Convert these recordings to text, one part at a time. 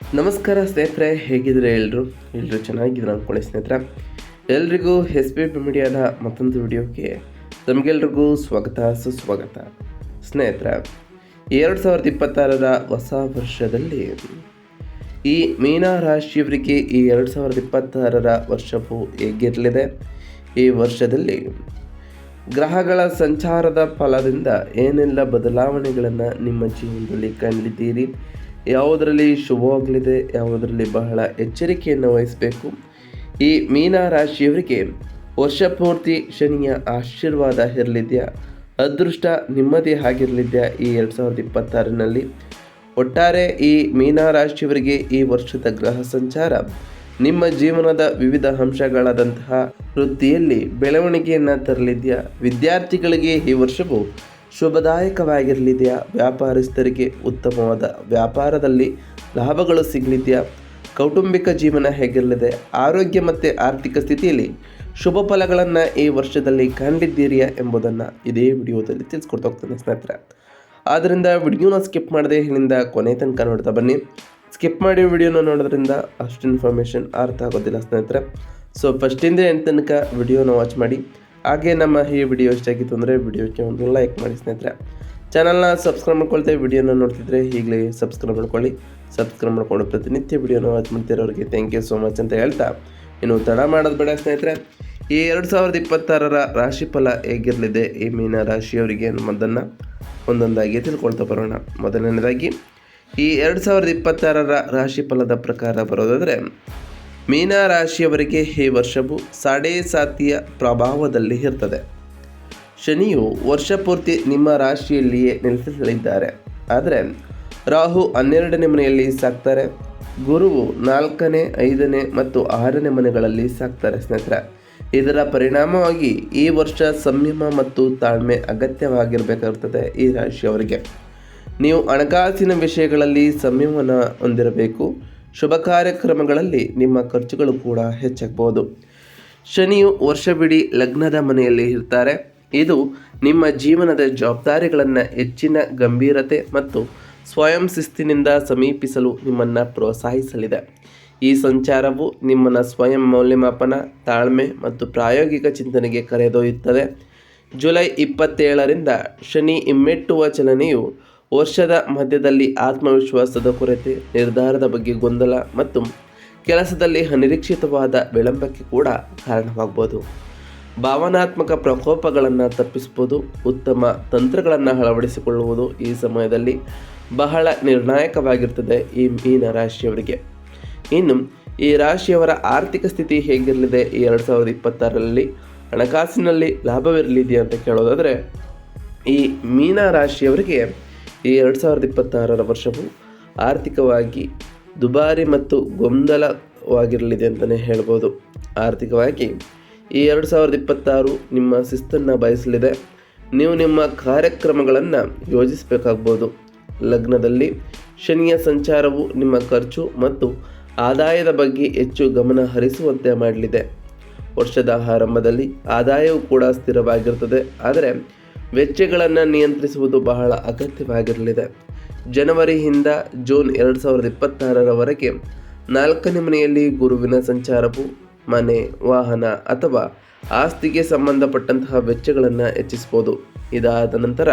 ನಮಸ್ಕಾರ ಸ್ನೇಹಿತರೆ ಹೇಗಿದ್ರೆ ಎಲ್ಲರೂ ಎಲ್ಲರೂ ಚೆನ್ನಾಗಿದ್ರು ಅಂದ್ಕೊಳ್ಳಿ ಸ್ನೇಹಿತರೆ. ಎಲ್ರಿಗೂ ಎಸ್ ಬಿ ಪಿ ಮೀಡಿಯಾದ ಮತ್ತೊಂದು ವಿಡಿಯೋಗೆ ನಮಗೆಲ್ರಿಗೂ ಸ್ವಾಗತ, ಸುಸ್ವಾಗತ. ಸ್ನೇಹಿತರೆ, ಎರಡು ಸಾವಿರದ ಇಪ್ಪತ್ತಾರರ ಹೊಸ ವರ್ಷದಲ್ಲಿ ಈ ಮೀನ ರಾಶಿಯವರಿಗೆ ಈ ಎರಡು ಸಾವಿರದ ಇಪ್ಪತ್ತಾರರ ವರ್ಷವು ಹೇಗಿರಲಿದೆ? ಈ ವರ್ಷದಲ್ಲಿ ಗ್ರಹಗಳ ಸಂಚಾರದ ಫಲದಿಂದ ಏನೆಲ್ಲ ಬದಲಾವಣೆಗಳನ್ನು ನಿಮ್ಮ ಜೀವನದಲ್ಲಿ ಕಂಡಿದ್ದೀರಿ? ಯಾವುದರಲ್ಲಿ ಶುಭವಾಗಲಿದೆ, ಯಾವುದರಲ್ಲಿ ಬಹಳ ಎಚ್ಚರಿಕೆಯನ್ನು ವಹಿಸಬೇಕು. ಈ ಮೀನ ರಾಶಿಯವರಿಗೆ ವರ್ಷ ಪೂರ್ತಿ ಶನಿಯ ಆಶೀರ್ವಾದ ಇರಲಿದೆಯಾ? ಅದೃಷ್ಟ ನಿಮ್ಮದೇ ಆಗಿರಲಿದೆಯಾ ಈ ಎರಡು ಸಾವಿರದ ಇಪ್ಪತ್ತಾರರಲ್ಲಿ? ಒಟ್ಟಾರೆ ಈ ಮೀನ ರಾಶಿಯವರಿಗೆ ಈ ವರ್ಷದ ಗ್ರಹ ಸಂಚಾರ, ನಿಮ್ಮ ಜೀವನದ ವಿವಿಧ ಅಂಶಗಳಾದಂತಹ ವೃತ್ತಿಯಲ್ಲಿ ಬೆಳವಣಿಗೆಯನ್ನು ತರಲಿದೆಯಾ? ವಿದ್ಯಾರ್ಥಿಗಳಿಗೆ ಈ ವರ್ಷವು ಶುಭದಾಯಕವಾಗಿರಲಿದೆಯಾ? ವ್ಯಾಪಾರಸ್ಥರಿಗೆ ಉತ್ತಮವಾದ ವ್ಯಾಪಾರದಲ್ಲಿ ಲಾಭಗಳು ಸಿಗಲಿದೆಯಾ? ಕೌಟುಂಬಿಕ ಜೀವನ ಹೇಗಿರಲಿದೆ? ಆರೋಗ್ಯ ಮತ್ತು ಆರ್ಥಿಕ ಸ್ಥಿತಿಯಲ್ಲಿ ಶುಭ ಫಲಗಳನ್ನು ಈ ವರ್ಷದಲ್ಲಿ ಕಂಡಿದ್ದೀರಿಯಾ ಎಂಬುದನ್ನು ಇದೇ ವಿಡಿಯೋದಲ್ಲಿ ತಿಳಿಸ್ಕೊಡ್ತಾ ಹೋಗ್ತೇನೆ ಸ್ನೇಹಿತರೆ. ಆದ್ದರಿಂದ ವಿಡಿಯೋನ ಸ್ಕಿಪ್ ಮಾಡದೆ ಇಲ್ಲಿಂದ ಕೊನೆ ತನಕ ನೋಡ್ತಾ ಬನ್ನಿ. ಸ್ಕಿಪ್ ಮಾಡಿ ವಿಡಿಯೋನ ನೋಡೋದ್ರಿಂದ ಅಷ್ಟು ಇನ್ಫಾರ್ಮೇಷನ್ ಅರ್ಥ ಆಗೋದಿಲ್ಲ ಸ್ನೇಹಿತರೆ. ಸೊ ಫಸ್ಟಿಂದ ಎಂಟು ತನಕ ವಿಡಿಯೋನ ವಾಚ್ ಮಾಡಿ. ಹಾಗೆ ನಮ್ಮ ಈ ವಿಡಿಯೋ ಇಷ್ಟಾಗಿತ್ತು ಅಂದರೆ ವಿಡಿಯೋಕ್ಕೆ ಒಂದು ಲೈಕ್ ಮಾಡಿ ಸ್ನೇಹಿತರೆ. ಚಾನಲ್ನ ಸಬ್ಸ್ಕ್ರೈಬ್ ಮಾಡ್ಕೊಳ್ತೇವೆ ವಿಡಿಯೋನ ನೋಡ್ತಿದ್ರೆ ಈಗಲೇ ಸಬ್ಸ್ಕ್ರೈಬ್ ಮಾಡ್ಕೊಳ್ಳಿ. ಸಬ್ಸ್ಕ್ರೈಬ್ ಮಾಡ್ಕೊಂಡು ಪ್ರತಿನಿತ್ಯ ವಿಡಿಯೋನ ವಾಚ್ ಮಾಡ್ತಿರೋರಿಗೆ ಥ್ಯಾಂಕ್ ಯು ಸೋ ಮಚ್ ಅಂತ ಹೇಳ್ತಾ. ಇನ್ನು ತಡ ಮಾಡೋದು ಬೇಡ ಸ್ನೇಹಿತರೆ. ಈ ಎರಡು ಸಾವಿರದ ಇಪ್ಪತ್ತಾರರ ರಾಶಿಫಲ ಹೇಗಿರಲಿದೆ? ಈ ಮೀನ ರಾಶಿಯವರಿಗೆ ಅನ್ನೋದನ್ನು ಒಂದೊಂದಾಗಿ ತಿಳ್ಕೊಳ್ತಾ ಬರೋಣ. ಮೊದಲನೇದಾಗಿ, ಈ ಎರಡು ಸಾವಿರದ ಇಪ್ಪತ್ತಾರರ ರಾಶಿಫಲದ ಪ್ರಕಾರ ಬರೋದಾದರೆ ಮೀನ ರಾಶಿಯವರಿಗೆ ಈ ವರ್ಷವು ಸಾಡೆ ಸಾತಿಯ ಪ್ರಭಾವದಲ್ಲಿ ಇರ್ತದೆ. ಶನಿಯು ವರ್ಷ ಪೂರ್ತಿ ನಿಮ್ಮ ರಾಶಿಯಲ್ಲಿಯೇ ನೆಲೆಸಲಿದ್ದಾರೆ ಆದರೆ ರಾಹು ಹನ್ನೆರಡನೇ ಮನೆಯಲ್ಲಿ ಸಾಕ್ತಾರೆ. ಗುರುವು ನಾಲ್ಕನೇ, ಐದನೇ ಮತ್ತು ಆರನೇ ಮನೆಗಳಲ್ಲಿ ಸಾಕ್ತಾರೆ ಸ್ನೇಹಿತರೆ. ಇದರ ಪರಿಣಾಮವಾಗಿ ಈ ವರ್ಷ ಸಂಯಮ ಮತ್ತು ತಾಳ್ಮೆ ಅಗತ್ಯವಾಗಿರಬೇಕಾಗುತ್ತದೆ ಈ ರಾಶಿಯವರಿಗೆ. ನೀವು ಹಣಕಾಸಿನ ವಿಷಯಗಳಲ್ಲಿ ಸಂಯಮವನ್ನು ಹೊಂದಿರಬೇಕು. ಶುಭ ಕಾರ್ಯಕ್ರಮಗಳಲ್ಲಿ ನಿಮ್ಮ ಖರ್ಚುಗಳು ಕೂಡ ಹೆಚ್ಚಾಗಬಹುದು ಶನಿಯು ವರ್ಷವಿಡೀ ಲಗ್ನದ ಮನೆಯಲ್ಲಿ ಇರ್ತಾರೆ. ಇದು ನಿಮ್ಮ ಜೀವನದ ಜವಾಬ್ದಾರಿಗಳನ್ನು ಹೆಚ್ಚಿನ ಗಂಭೀರತೆ ಮತ್ತು ಸ್ವಯಂ ಶಿಸ್ತಿನಿಂದ ಸಮೀಪಿಸಲು ನಿಮ್ಮನ್ನು ಪ್ರೋತ್ಸಾಹಿಸಲಿದೆ. ಈ ಸಂಚಾರವು ನಿಮ್ಮನ್ನು ಸ್ವಯಂ ಮೌಲ್ಯಮಾಪನ, ತಾಳ್ಮೆ ಮತ್ತು ಪ್ರಾಯೋಗಿಕ ಚಿಂತನೆಗೆ ಕರೆದೊಯ್ಯುತ್ತದೆ. ಜುಲೈ ಇಪ್ಪತ್ತೇಳರಿಂದ ಶನಿ ಇಮ್ಮೆಟ್ಟುವ ಚಲನೆಯು ವರ್ಷದ ಮಧ್ಯದಲ್ಲಿ ಆತ್ಮವಿಶ್ವಾಸದ ಕೊರತೆ, ನಿರ್ಧಾರದ ಬಗ್ಗೆ ಗೊಂದಲ ಮತ್ತು ಕೆಲಸದಲ್ಲಿ ಅನಿರೀಕ್ಷಿತವಾದ ವಿಳಂಬಕ್ಕೆ ಕೂಡ ಕಾರಣವಾಗಬಹುದು ಭಾವನಾತ್ಮಕ ಪ್ರಕೋಪಗಳನ್ನು ತಪ್ಪಿಸಬಹುದು ಉತ್ತಮ ತಂತ್ರಗಳನ್ನು ಅಳವಡಿಸಿಕೊಳ್ಳುವುದು ಈ ಸಮಯದಲ್ಲಿ ಬಹಳ ನಿರ್ಣಾಯಕವಾಗಿರ್ತದೆ ಈ ಮೀನ ರಾಶಿಯವರಿಗೆ. ಇನ್ನು, ಈ ರಾಶಿಯವರ ಆರ್ಥಿಕ ಸ್ಥಿತಿ ಹೇಗಿರಲಿದೆ ಈ ಎರಡು ಸಾವಿರದ ಇಪ್ಪತ್ತಾರರಲ್ಲಿ? ಹಣಕಾಸಿನಲ್ಲಿ ಲಾಭವಿರಲಿದೆಯಾ ಅಂತ ಕೇಳೋದಾದರೆ, ಈ ಮೀನ ರಾಶಿಯವರಿಗೆ ಈ ಎರಡು ಸಾವಿರದ ಇಪ್ಪತ್ತಾರರ ವರ್ಷವು ಆರ್ಥಿಕವಾಗಿ ದುಬಾರಿ ಮತ್ತು ಗೊಂದಲವಾಗಿರಲಿದೆ ಅಂತಲೇ ಹೇಳ್ಬೋದು. ಆರ್ಥಿಕವಾಗಿ ಈ ಎರಡು ಸಾವಿರದ ಇಪ್ಪತ್ತಾರು ನಿಮ್ಮ ಶಿಸ್ತನ್ನು ಬಯಸಲಿದೆ. ನೀವು ನಿಮ್ಮ ಕಾರ್ಯಕ್ರಮಗಳನ್ನು ಯೋಜಿಸಬೇಕಾಗ್ಬೋದು. ಲಗ್ನದಲ್ಲಿ ಶನಿಯ ಸಂಚಾರವು ನಿಮ್ಮ ಖರ್ಚು ಮತ್ತು ಆದಾಯದ ಬಗ್ಗೆ ಹೆಚ್ಚು ಗಮನ ಹರಿಸುವಂತೆ ಮಾಡಲಿದೆ. ವರ್ಷದ ಆರಂಭದಲ್ಲಿ ಆದಾಯವು ಕೂಡ ಸ್ಥಿರವಾಗಿರುತ್ತದೆ. ಆದರೆ ವೆಚ್ಚಗಳನ್ನು ನಿಯಂತ್ರಿಸುವುದು ಬಹಳ ಅಗತ್ಯವಾಗಿರಲಿದೆ. ಜನವರಿಯಿಂದ ಜೂನ್ ಎರಡು ಸಾವಿರದ ಇಪ್ಪತ್ತಾರರವರೆಗೆ ನಾಲ್ಕನೇ ಮನೆಯಲ್ಲಿ ಗುರುವಿನ ಸಂಚಾರವು, ಮನೆ, ವಾಹನ ಅಥವಾ ಆಸ್ತಿಗೆ ಸಂಬಂಧಪಟ್ಟಂತಹ ವೆಚ್ಚಗಳನ್ನು ಹೆಚ್ಚಿಸಬಹುದು. ಇದಾದ ನಂತರ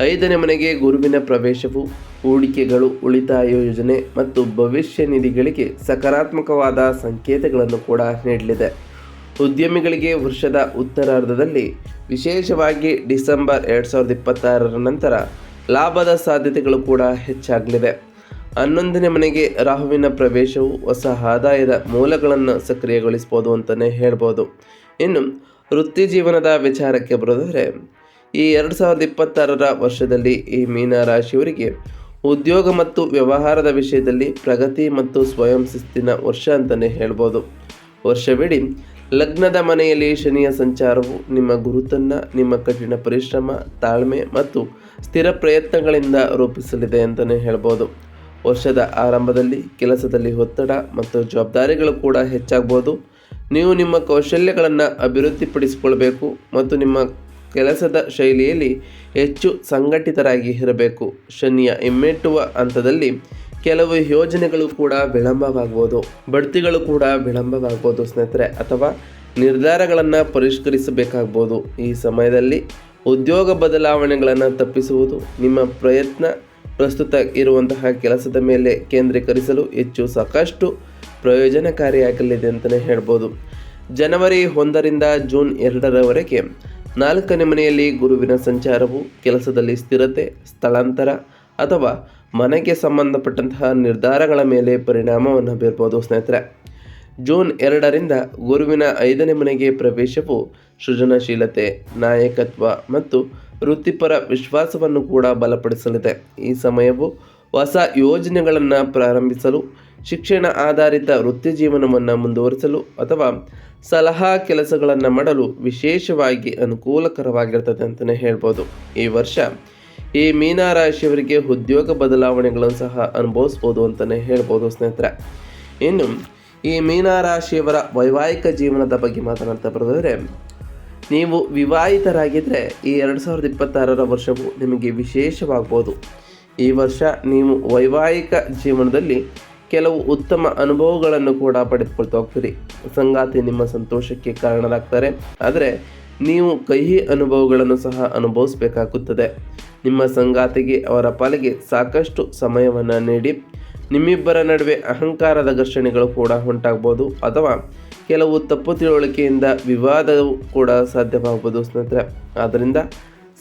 ಐದನೇ ಮನೆಗೆ ಗುರುವಿನ ಪ್ರವೇಶವು, ಹೂಡಿಕೆಗಳು, ಉಳಿತಾಯ ಯೋಜನೆ ಮತ್ತು ಭವಿಷ್ಯ ನಿಧಿಗಳಿಗೆ ಸಕಾರಾತ್ಮಕವಾದ ಸಂಕೇತಗಳನ್ನು ಕೂಡ ನೀಡಲಿದೆ. ಉದ್ಯಮಿಗಳಿಗೆ ವರ್ಷದ ಉತ್ತರಾರ್ಧದಲ್ಲಿ ವಿಶೇಷವಾಗಿ ಡಿಸೆಂಬರ್ ಎರಡು ಸಾವಿರದ ಇಪ್ಪತ್ತಾರರ ನಂತರ ಲಾಭದ ಸಾಧ್ಯತೆಗಳು ಕೂಡ ಹೆಚ್ಚಾಗಲಿದೆ. ಹನ್ನೊಂದನೇ ಮನೆಗೆ ರಾಹುವಿನ ಪ್ರವೇಶವು ಹೊಸ ಆದಾಯದ ಮೂಲಗಳನ್ನು ಸಕ್ರಿಯಗೊಳಿಸ್ಬೋದು ಅಂತಲೇ ಹೇಳ್ಬೋದು. ಇನ್ನು ವೃತ್ತಿ ಜೀವನದ ವಿಚಾರಕ್ಕೆ ಬರೋದಾದರೆ, ಈ ಎರಡು ಸಾವಿರದ ಇಪ್ಪತ್ತಾರರ ವರ್ಷದಲ್ಲಿ ಈ ಮೀನ ರಾಶಿಯವರಿಗೆ ಉದ್ಯೋಗ ಮತ್ತು ವ್ಯವಹಾರದ ವಿಷಯದಲ್ಲಿ ಪ್ರಗತಿ ಮತ್ತು ಸ್ವಯಂ ಶಿಸ್ತಿನ ವರ್ಷ ಅಂತಲೇ ಹೇಳ್ಬೋದು. ವರ್ಷವಿಡೀ ಲಗ್ನದ ಮನೆಯಲ್ಲಿ ಶನಿಯ ಸಂಚಾರವು ನಿಮ್ಮ ಗುರುತನ್ನು, ನಿಮ್ಮ ಕಠಿಣ ಪರಿಶ್ರಮ, ತಾಳ್ಮೆ ಮತ್ತು ಸ್ಥಿರ ಪ್ರಯತ್ನಗಳಿಂದ ರೂಪಿಸಲಿದೆ ಅಂತಲೇ ಹೇಳ್ಬೋದು. ವರ್ಷದ ಆರಂಭದಲ್ಲಿ, ಕೆಲಸದಲ್ಲಿ ಒತ್ತಡ ಮತ್ತು ಜವಾಬ್ದಾರಿಗಳು ಕೂಡ ಹೆಚ್ಚಾಗ್ಬೋದು. ನೀವು ನಿಮ್ಮ ಕೌಶಲ್ಯಗಳನ್ನು ಅಭಿವೃದ್ಧಿಪಡಿಸಿಕೊಳ್ಬೇಕು ಮತ್ತು ನಿಮ್ಮ ಕೆಲಸದ ಶೈಲಿಯಲ್ಲಿ ಹೆಚ್ಚು ಸಂಘಟಿತರಾಗಿ ಇರಬೇಕು. ಶನಿಯ ಹಿಮ್ಮೆಟ್ಟುವ ಹಂತದಲ್ಲಿ ಕೆಲವು ಯೋಜನೆಗಳು ಕೂಡ ವಿಳಂಬವಾಗ್ಬೋದು, ಬಡ್ತಿಗಳು ಕೂಡ ವಿಳಂಬವಾಗ್ಬೋದು ಸ್ನೇಹಿತರೆ, ಅಥವಾ ನಿರ್ಧಾರಗಳನ್ನು ಪರಿಷ್ಕರಿಸಬೇಕಾಗ್ಬೋದು. ಈ ಸಮಯದಲ್ಲಿ ಉದ್ಯೋಗ ಬದಲಾವಣೆಗಳನ್ನು ತಪ್ಪಿಸುವುದು ನಿಮ್ಮ ಪ್ರಯತ್ನ. ಪ್ರಸ್ತುತ ಇರುವಂತಹ ಕೆಲಸದ ಮೇಲೆ ಕೇಂದ್ರೀಕರಿಸಲು ಹೆಚ್ಚು ಸಾಕಷ್ಟು ಪ್ರಯೋಜನಕಾರಿಯಾಗಲಿದೆ ಅಂತಲೇ ಹೇಳ್ಬೋದು. ಜನವರಿ ಒಂದರಿಂದ ಜೂನ್ ಎರಡರವರೆಗೆ ನಾಲ್ಕನೇ ಮನೆಯಲ್ಲಿ ಗುರುವಿನ ಸಂಚಾರವು ಕೆಲಸದಲ್ಲಿ ಸ್ಥಿರತೆ, ಸ್ಥಳಾಂತರ ಅಥವಾ ಮನೆಗೆ ಸಂಬಂಧಪಟ್ಟಂತಹ ನಿರ್ಧಾರಗಳ ಮೇಲೆ ಪರಿಣಾಮವನ್ನು ಬೀರ್ಬೋದು ಸ್ನೇಹಿತರೆ. ಜೂನ್ ಎರಡರಿಂದ ಗುರುವಿನ ಐದನೇ ಮನೆಗೆ ಪ್ರವೇಶವು ಸೃಜನಶೀಲತೆ, ನಾಯಕತ್ವ ಮತ್ತು ವೃತ್ತಿಪರ ವಿಶ್ವಾಸವನ್ನು ಕೂಡ ಬಲಪಡಿಸಲಿದೆ. ಈ ಸಮಯವು ಹೊಸ ಯೋಜನೆಗಳನ್ನು ಪ್ರಾರಂಭಿಸಲು, ಶಿಕ್ಷಣ ಆಧಾರಿತ ವೃತ್ತಿ ಜೀವನವನ್ನು ಮುಂದುವರಿಸಲು ಅಥವಾ ಸಲಹಾ ಕೆಲಸಗಳನ್ನು ಮಾಡಲು ವಿಶೇಷವಾಗಿ ಅನುಕೂಲಕರವಾಗಿರ್ತದೆ ಅಂತಲೇ ಹೇಳ್ಬೋದು. ಈ ವರ್ಷ ಈ ಮೀನ ರಾಶಿಯವರಿಗೆ ಉದ್ಯೋಗ ಬದಲಾವಣೆಗಳನ್ನು ಸಹ ಅನುಭವಿಸ್ಬೋದು ಅಂತಲೇ ಹೇಳ್ಬೋದು ಸ್ನೇಹಿತರೆ. ಇನ್ನು ಈ ಮೀನ ರಾಶಿಯವರ ವೈವಾಹಿಕ ಜೀವನದ ಬಗ್ಗೆ ಮಾತನಾಡ್ತಾ ಬರೋದಾದರೆ, ನೀವು ವಿವಾಹಿತರಾಗಿದ್ದರೆ ಈ ಎರಡು ಸಾವಿರದ ಇಪ್ಪತ್ತಾರರ ವರ್ಷವು ನಿಮಗೆ ವಿಶೇಷವಾಗ್ಬೋದು. ಈ ವರ್ಷ ನೀವು ವೈವಾಹಿಕ ಜೀವನದಲ್ಲಿ ಕೆಲವು ಉತ್ತಮ ಅನುಭವಗಳನ್ನು ಕೂಡ ಪಡೆದುಕೊಳ್ತಾ ಹೋಗ್ತೀರಿ. ಸಂಗಾತಿ ನಿಮ್ಮ ಸಂತೋಷಕ್ಕೆ ಕಾರಣರಾಗ್ತಾರೆ. ಆದರೆ ನೀವು ಕಹಿ ಅನುಭವಗಳನ್ನು ಸಹ ಅನುಭವಿಸಬೇಕಾಗುತ್ತದೆ. ನಿಮ್ಮ ಸಂಗಾತಿಗೆ ಅವರ ಪಾಲಿಗೆ ಸಾಕಷ್ಟು ಸಮಯವನ್ನು ನೀಡಿ, ನಿಮ್ಮಿಬ್ಬರ ನಡುವೆ ಅಹಂಕಾರದ ಘರ್ಷಣೆಗಳು ಕೂಡ ಉಂಟಾಗ್ಬೋದು ಅಥವಾ ಕೆಲವು ತಪ್ಪು ತಿಳುವಳಿಕೆಯಿಂದ ವಿವಾದವು ಕೂಡ ಸಾಧ್ಯವಾಗ್ಬೋದು ಸ್ನೇಹಿತರೆ. ಆದ್ದರಿಂದ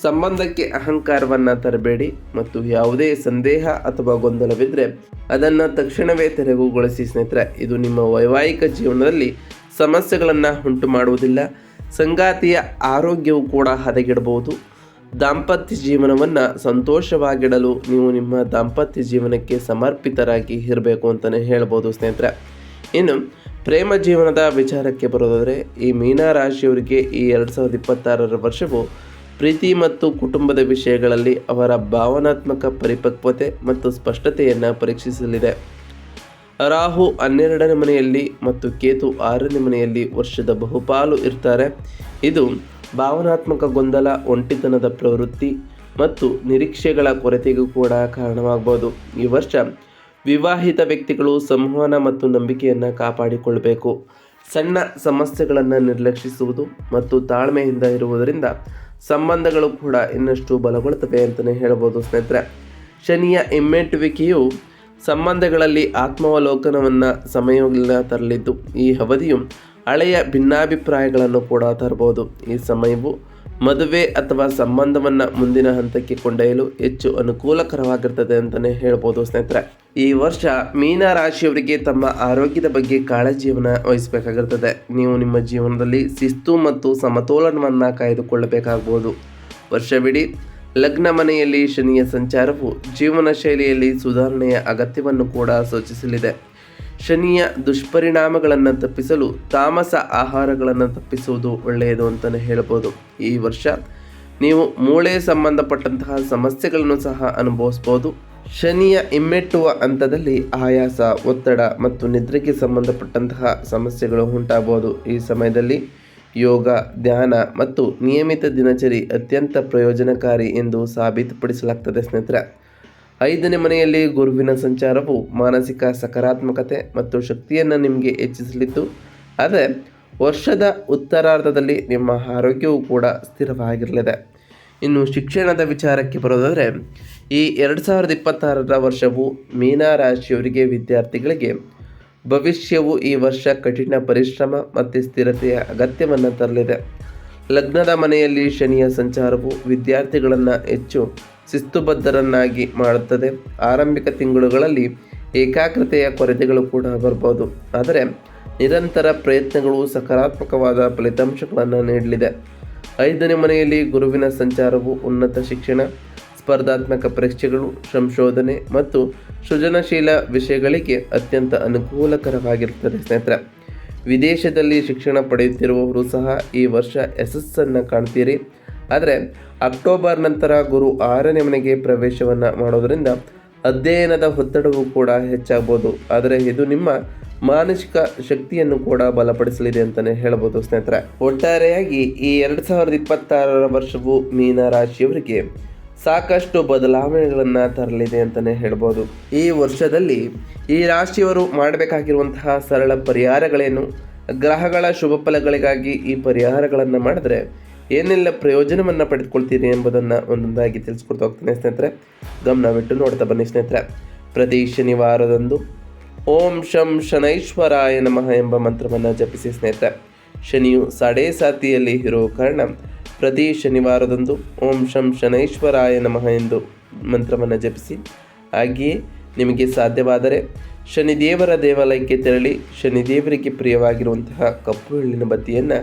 ಸಂಬಂಧಕ್ಕೆ ಅಹಂಕಾರವನ್ನು ತರಬೇಡಿ ಮತ್ತು ಯಾವುದೇ ಸಂದೇಹ ಅಥವಾ ಗೊಂದಲವಿದ್ದರೆ ಅದನ್ನು ತಕ್ಷಣವೇ ತೆರವುಗೊಳಿಸಿ ಸ್ನೇಹಿತರೆ. ಇದು ನಿಮ್ಮ ವೈವಾಹಿಕ ಜೀವನದಲ್ಲಿ ಸಮಸ್ಯೆಗಳನ್ನು ಉಂಟು ಮಾಡುವುದಿಲ್ಲ ಸಂಗಾತಿಯ ಆರೋಗ್ಯವು ಕೂಡ ಹದಗೆಡಬಹುದು. ದಾಂಪತ್ಯ ಜೀವನವನ್ನು ಸಂತೋಷವಾಗಿಡಲು ನೀವು ನಿಮ್ಮ ದಾಂಪತ್ಯ ಜೀವನಕ್ಕೆ ಸಮರ್ಪಿತರಾಗಿ ಇರಬೇಕು ಅಂತಲೇ ಹೇಳ್ಬೋದು ಸ್ನೇಹಿತರೆ. ಇನ್ನು ಪ್ರೇಮ ಜೀವನದ ವಿಚಾರಕ್ಕೆ ಬರೋದಾದರೆ, ಈ ಮೀನ ರಾಶಿಯವರಿಗೆ ಈ ಎರಡು ಸಾವಿರದ ಇಪ್ಪತ್ತಾರರ ವರ್ಷವು ಪ್ರೀತಿ ಮತ್ತು ಕುಟುಂಬದ ವಿಷಯಗಳಲ್ಲಿ ಅವರ ಭಾವನಾತ್ಮಕ ಪರಿಪಕ್ವತೆ ಮತ್ತು ಸ್ಪಷ್ಟತೆಯನ್ನು ಪರೀಕ್ಷಿಸಲಿದೆ. ರಾಹು ಹನ್ನೆರಡನೇ ಮನೆಯಲ್ಲಿ ಮತ್ತು ಕೇತು ಆರನೇ ಮನೆಯಲ್ಲಿ ವರ್ಷದ ಬಹುಪಾಲು ಇರ್ತಾರೆ. ಇದು ಭಾವನಾತ್ಮಕ ಗೊಂದಲ, ಒಂಟಿತನದ ಪ್ರವೃತ್ತಿ ಮತ್ತು ನಿರೀಕ್ಷೆಗಳ ಕೊರತೆಗೂ ಕೂಡ ಕಾರಣವಾಗಬಹುದು ಈ ವರ್ಷ ವಿವಾಹಿತ ವ್ಯಕ್ತಿಗಳು ಸಂವಹನ ಮತ್ತು ನಂಬಿಕೆಯನ್ನು ಕಾಪಾಡಿಕೊಳ್ಳಬೇಕು ಸಣ್ಣ ಸಮಸ್ಯೆಗಳನ್ನು ನಿರ್ಲಕ್ಷಿಸುವುದು ಮತ್ತು ತಾಳ್ಮೆಯಿಂದ ಇರುವುದರಿಂದ ಸಂಬಂಧಗಳು ಕೂಡ ಇನ್ನಷ್ಟು ಬಲಗೊಳ್ಳುತ್ತವೆ ಅಂತಲೇ ಹೇಳ್ಬೋದು ಸ್ನೇಹಿತರೆ. ಶನಿಯ ಹಿಮ್ಮೆಟ್ಟುವಿಕೆಯು ಸಂಬಂಧಗಳಲ್ಲಿ ಆತ್ಮಾವಲೋಕನವನ್ನು ಸಮಯವಿಲ್ಲ ತರಲಿದ್ದು, ಈ ಅವಧಿಯು ಹಳೆಯ ಭಿನ್ನಾಭಿಪ್ರಾಯಗಳನ್ನು ಕೂಡ ತರಬಹುದು. ಈ ಸಮಯವು ಮದುವೆ ಅಥವಾ ಸಂಬಂಧವನ್ನು ಮುಂದಿನ ಹಂತಕ್ಕೆ ಕೊಂಡೊಯ್ಯಲು ಹೆಚ್ಚು ಅನುಕೂಲಕರವಾಗಿರ್ತದೆ ಅಂತಲೇ ಹೇಳ್ಬೋದು ಸ್ನೇಹಿತರೆ. ಈ ವರ್ಷ ಮೀನ ರಾಶಿಯವರಿಗೆ ತಮ್ಮ ಆರೋಗ್ಯದ ಬಗ್ಗೆ ಕಾಳಜಿಯನ್ನು ವಹಿಸಬೇಕಾಗಿರ್ತದೆ. ನೀವು ನಿಮ್ಮ ಜೀವನದಲ್ಲಿ ಶಿಸ್ತು ಮತ್ತು ಸಮತೋಲನವನ್ನು ಕಾಯ್ದುಕೊಳ್ಳಬೇಕಾಗ್ಬೋದು. ವರ್ಷವಿಡೀ ಲಗ್ನ ಮನೆಯಲ್ಲಿ ಶನಿಯ ಸಂಚಾರವು ಜೀವನ ಶೈಲಿಯಲ್ಲಿ ಸುಧಾರಣೆಯ ಅಗತ್ಯವನ್ನು ಕೂಡ ಸೂಚಿಸಲಿದೆ. ಶನಿಯ ದುಷ್ಪರಿಣಾಮಗಳನ್ನು ತಪ್ಪಿಸಲು ತಾಮಸ ಆಹಾರಗಳನ್ನು ತಪ್ಪಿಸುವುದು ಒಳ್ಳೆಯದು ಅಂತಲೇ ಹೇಳ್ಬೋದು. ಈ ವರ್ಷ ನೀವು ಮೂಳೆ ಸಂಬಂಧಪಟ್ಟಂತಹ ಸಮಸ್ಯೆಗಳನ್ನು ಸಹ ಅನುಭವಿಸ್ಬೋದು ಶನಿಯ ಹಿಮ್ಮೆಟ್ಟುವ ಹಂತದಲ್ಲಿ ಆಯಾಸ, ಒತ್ತಡ ಮತ್ತು ನಿದ್ರೆಗೆ ಸಂಬಂಧಪಟ್ಟಂತಹ ಸಮಸ್ಯೆಗಳು ಉಂಟಾಗಬಹುದು. ಈ ಸಮಯದಲ್ಲಿ ಯೋಗ, ಧ್ಯಾನ ಮತ್ತು ನಿಯಮಿತ ದಿನಚರಿ ಅತ್ಯಂತ ಪ್ರಯೋಜನಕಾರಿ ಎಂದು ಸಾಬೀತುಪಡಿಸಲಾಗ್ತದೆ ಸ್ನೇಹಿತರೆ. ಐದನೇ ಮನೆಯಲ್ಲಿ ಗುರುವಿನ ಸಂಚಾರವು ಮಾನಸಿಕ ಸಕಾರಾತ್ಮಕತೆ ಮತ್ತು ಶಕ್ತಿಯನ್ನು ನಿಮಗೆ ಹೆಚ್ಚಿಸಲಿದ್ದು ಆದರೆ ವರ್ಷದ ಉತ್ತರಾರ್ಧದಲ್ಲಿ ನಿಮ್ಮ ಆರೋಗ್ಯವು ಕೂಡ ಸ್ಥಿರವಾಗಿರಲಿದೆ. ಇನ್ನು ಶಿಕ್ಷಣದ ವಿಚಾರಕ್ಕೆ ಬರೋದಾದರೆ, ಈ ಎರಡು ಸಾವಿರದ ಇಪ್ಪತ್ತಾರರ ವರ್ಷವು ಮೀನ ರಾಶಿಯವರಿಗೆ ವಿದ್ಯಾರ್ಥಿಗಳಿಗೆ ಭವಿಷ್ಯವು ಈ ವರ್ಷ ಕಠಿಣ ಪರಿಶ್ರಮ ಮತ್ತು ಸ್ಥಿರತೆಯ ಅಗತ್ಯವನ್ನು ತರಲಿದೆ. ಲಗ್ನದ ಮನೆಯಲ್ಲಿ ಶನಿಯ ಸಂಚಾರವು ವಿದ್ಯಾರ್ಥಿಗಳನ್ನು ಹೆಚ್ಚು ಶಿಸ್ತುಬದ್ಧರನ್ನಾಗಿ ಮಾಡುತ್ತದೆ. ಆರಂಭಿಕ ತಿಂಗಳುಗಳಲ್ಲಿ ಏಕಾಗ್ರತೆಯ ಕೊರತೆಗಳು ಕೂಡ ಬರ್ಬೋದು. ಆದರೆ ನಿರಂತರ ಪ್ರಯತ್ನಗಳು ಸಕಾರಾತ್ಮಕವಾದ ಫಲಿತಾಂಶಗಳನ್ನು ನೀಡಲಿದೆ. ಐದನೇ ಮನೆಯಲ್ಲಿ ಗುರುವಿನ ಸಂಚಾರವು ಉನ್ನತ ಶಿಕ್ಷಣ ಸ್ಪರ್ಧಾತ್ಮಕ ಪರೀಕ್ಷೆಗಳು, ಸಂಶೋಧನೆ ಮತ್ತು ಸೃಜನಶೀಲ ವಿಷಯಗಳಿಗೆ ಅತ್ಯಂತ ಅನುಕೂಲಕರವಾಗಿರುತ್ತದೆ, ಸ್ನೇಹಿತರೆ. ವಿದೇಶದಲ್ಲಿ ಶಿಕ್ಷಣ ಪಡೆಯುತ್ತಿರುವವರು ಸಹ ಈ ವರ್ಷ ಯಶಸ್ಸನ್ನು ಕಾಣ್ತೀರಿ. ಆದರೆ, ಅಕ್ಟೋಬರ್ ನಂತರ ಗುರು ಆರನೇ ಮನೆಗೆ ಪ್ರವೇಶವನ್ನು ಮಾಡೋದರಿಂದ ಅಧ್ಯಯನದ ಒತ್ತಡವು ಕೂಡ ಹೆಚ್ಚಾಗ್ಬೋದು. ಆದರೆ ಇದು ನಿಮ್ಮ ಮಾನಸಿಕ ಶಕ್ತಿಯನ್ನು ಕೂಡ ಬಲಪಡಿಸಲಿದೆ ಅಂತಲೇ ಹೇಳ್ಬೋದು, ಸ್ನೇಹಿತರೆ. ಒಟ್ಟಾರೆಯಾಗಿ ಈ ಎರಡು ಸಾವಿರದ ಇಪ್ಪತ್ತಾರರ ವರ್ಷವು ಮೀನ ರಾಶಿಯವರಿಗೆ ಸಾಕಷ್ಟು ಬದಲಾವಣೆಗಳನ್ನು ತರಲಿದೆ ಅಂತಲೇ ಹೇಳ್ಬೋದು. ಈ ವರ್ಷದಲ್ಲಿ ಈ ರಾಶಿಯವರು ಮಾಡಬೇಕಾಗಿರುವಂತಹ ಸರಳ ಪರಿಹಾರಗಳೇನು? ಗ್ರಹಗಳ ಶುಭ ಫಲಗಳಿಗಾಗಿ ಈ ಪರಿಹಾರಗಳನ್ನು ಮಾಡಿದ್ರೆ ಏನೆಲ್ಲ ಪ್ರಯೋಜನವನ್ನು ಪಡೆದುಕೊಳ್ತೀರಿ ಎಂಬುದನ್ನು ಒಂದೊಂದಾಗಿ ತಿಳಿಸ್ಕೊಡ್ತಾ ಹೋಗ್ತೀನಿ ಸ್ನೇಹಿತರೆ. ಗಮನವಿಟ್ಟು ನೋಡ್ತಾ ಬನ್ನಿ ಸ್ನೇಹಿತರೆ. ಪ್ರತಿ ಶನಿವಾರದಂದು ಓಂ ಶಂ ಶನೈಶ್ವರಾಯ ನಮಃ ಎಂಬ ಮಂತ್ರವನ್ನು ಜಪಿಸಿ ಸ್ನೇಹಿತರೆ. ಶನಿಯು ಸಾಡೇ ಸಾತಿಯಲ್ಲಿ ಇರುವ ಕಾರಣ ಪ್ರತಿ ಶನಿವಾರದಂದು ಓಂ ಶಂ ಶನೈಶ್ವರಾಯ ನಮಃ ಎಂದು ಮಂತ್ರವನ್ನು ಜಪಿಸಿ. ಹಾಗೆಯೇ ನಿಮಗೆ ಸಾಧ್ಯವಾದರೆ ಶನಿದೇವರ ದೇವಾಲಯಕ್ಕೆ ತೆರಳಿ ಶನಿದೇವರಿಗೆ ಪ್ರಿಯವಾಗಿರುವಂತಹ ಕಪ್ಪು ಎಳ್ಳಿನ ಬತ್ತಿಯನ್ನು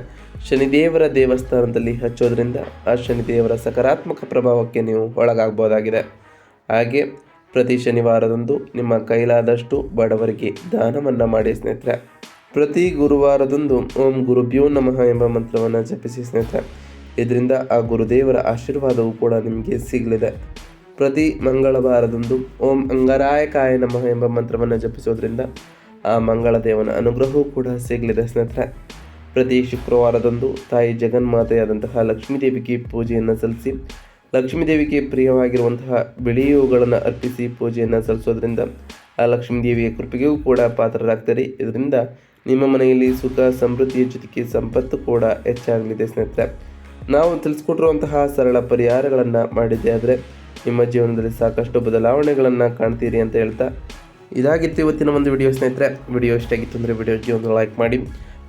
ಶನಿದೇವರ ದೇವಸ್ಥಾನದಲ್ಲಿ ಹಚ್ಚೋದ್ರಿಂದ ಆ ಶನಿದೇವರ ಸಕಾರಾತ್ಮಕ ಪ್ರಭಾವಕ್ಕೆ ನೀವು ಒಳಗಾಗಬಹುದಾಗಿದೆ. ಹಾಗೆ ಪ್ರತಿ ಶನಿವಾರದಂದು ನಿಮ್ಮ ಕೈಲಾದಷ್ಟು ಬಡವರಿಗೆ ದಾನವನ್ನು ಮಾಡಿ ಸ್ನೇಹಿತರೆ. ಪ್ರತಿ ಗುರುವಾರದಂದು ಓಂ ಗುರುಭ್ಯೋ ನಮಃ ಎಂಬ ಮಂತ್ರವನ್ನು ಜಪಿಸಿ ಸ್ನೇಹಿತರೆ. ಇದರಿಂದ ಆ ಗುರುದೇವರ ಆಶೀರ್ವಾದವು ಕೂಡ ನಿಮಗೆ ಸಿಗಲಿದೆ. ಪ್ರತಿ ಮಂಗಳವಾರದಂದು ಓಂ ಅಂಗರಾಯಕಾಯ ನಮಃ ಎಂಬ ಮಂತ್ರವನ್ನು ಜಪಿಸೋದ್ರಿಂದ ಆ ಮಂಗಳ ದೇವನ ಅನುಗ್ರಹವೂ ಕೂಡ ಸಿಗಲಿದೆ ಸ್ನೇಹಿತರೆ. ಪ್ರತಿ ಶುಕ್ರವಾರದಂದು ತಾಯಿ ಜಗನ್ಮಾತೆಯಾದಂತಹ ಲಕ್ಷ್ಮೀದೇವಿಗೆ ಪೂಜೆಯನ್ನು ಸಲ್ಲಿಸಿ, ಲಕ್ಷ್ಮೀದೇವಿಗೆ ಪ್ರಿಯವಾಗಿರುವಂತಹ ಬಿಳಿ ಹೂಗಳನ್ನು ಅರ್ಪಿಸಿ ಪೂಜೆಯನ್ನು ಸಲ್ಲಿಸೋದ್ರಿಂದ ಆ ಲಕ್ಷ್ಮೀದೇವಿಯ ಕೃಪೆಗೂ ಕೂಡ ಪಾತ್ರರಾಗ್ತಾರೆ. ಇದರಿಂದ ನಿಮ್ಮ ಮನೆಯಲ್ಲಿ ಸುಖ, ಸಮೃದ್ಧಿಯ ಜೊತೆಗೆ ಸಂಪತ್ತು ಕೂಡ ಹೆಚ್ಚಾಗಲಿದೆ ಸ್ನೇಹಿತರೆ. ನಾವು ತಿಳಿಸ್ಕೊಟ್ಟಿರುವಂತಹ ಸರಳ ಪರಿಹಾರಗಳನ್ನು ಮಾಡಿದ್ದೆ. ಆದರೆ ನಿಮ್ಮ ಜೀವನದಲ್ಲಿ ಸಾಕಷ್ಟು ಬದಲಾವಣೆಗಳನ್ನು ಕಾಣ್ತೀರಿ ಅಂತ ಹೇಳ್ತಾ ಇದಾಗಿತ್ತು ಇವತ್ತಿನ ಒಂದು ವಿಡಿಯೋ ಸ್ನೇಹಿತರೆ ವಿಡಿಯೋ ಇಷ್ಟ ಆಗಿತ್ತು ಅಂದರೆ ವಿಡಿಯೋ ಒಂದು ಲೈಕ್ ಮಾಡಿ.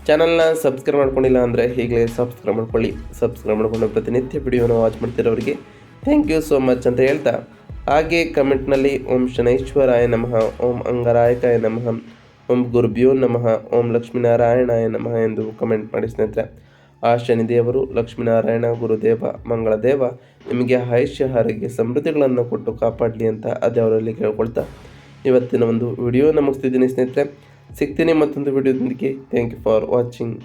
ಚಾನಲ್ನ ಸಬ್ಸ್ಕ್ರೈಬ್ ಮಾಡ್ಕೊಂಡಿಲ್ಲ ಅಂದರೆ ಈಗಲೇ ಸಬ್ಸ್ಕ್ರೈಬ್ ಮಾಡ್ಕೊಳ್ಳಿ. ಸಬ್ಸ್ಕ್ರೈಬ್ ಮಾಡಿಕೊಂಡು ಪ್ರತಿನಿತ್ಯ ವಿಡಿಯೋನ ವಾಚ್ ಮಾಡ್ತಿರೋರಿಗೆ ಥ್ಯಾಂಕ್ ಯು ಸೋ ಮಚ್ ಅಂತ ಹೇಳ್ತಾ. ಹಾಗೆ ಕಮೆಂಟ್ನಲ್ಲಿ ಓಂ ಶನೈಶ್ವರಾಯ ನಮಃ, ಓಂ ಅಂಗರಾಯಕಾಯ ನಮಃ, ಓಂ ಗುರುಭ್ಯೋ ನಮಃ, ಓಂ ಲಕ್ಷ್ಮೀನಾರಾಯಣಾಯ ನಮಃ ಎಂದು ಕಮೆಂಟ್ ಮಾಡಿ ಸ್ನೇಹಿತರೆ. ಆ ಶನಿದೇವರು, ಲಕ್ಷ್ಮೀನಾರಾಯಣ, ಗುರುದೇವ, ಮಂಗಳದೇವ, ನಿಮಗೆ ಆಯುಷ್ಯ, ಆರೋಗ್ಯ, ಸಮೃದ್ಧಿಗಳನ್ನು ಕೊಟ್ಟು ಕಾಪಾಡಲಿ ಅಂತ ಅದೇವರಲ್ಲಿ ಕೇಳ್ಕೊಳ್ತಾ ಇವತ್ತಿನ ಒಂದು ವಿಡಿಯೋ ಮುಗಿಸ್ತಿದ್ದೀನಿ ಸ್ನೇಹಿತರೆ. ಸಿಗ್ತೀನಿ ಮತ್ತೊಂದು ವಿಡಿಯೋದೊಂದಿಗೆ ಥ್ಯಾಂಕ್ ಯು ಫಾರ್ ವಾಚಿಂಗ್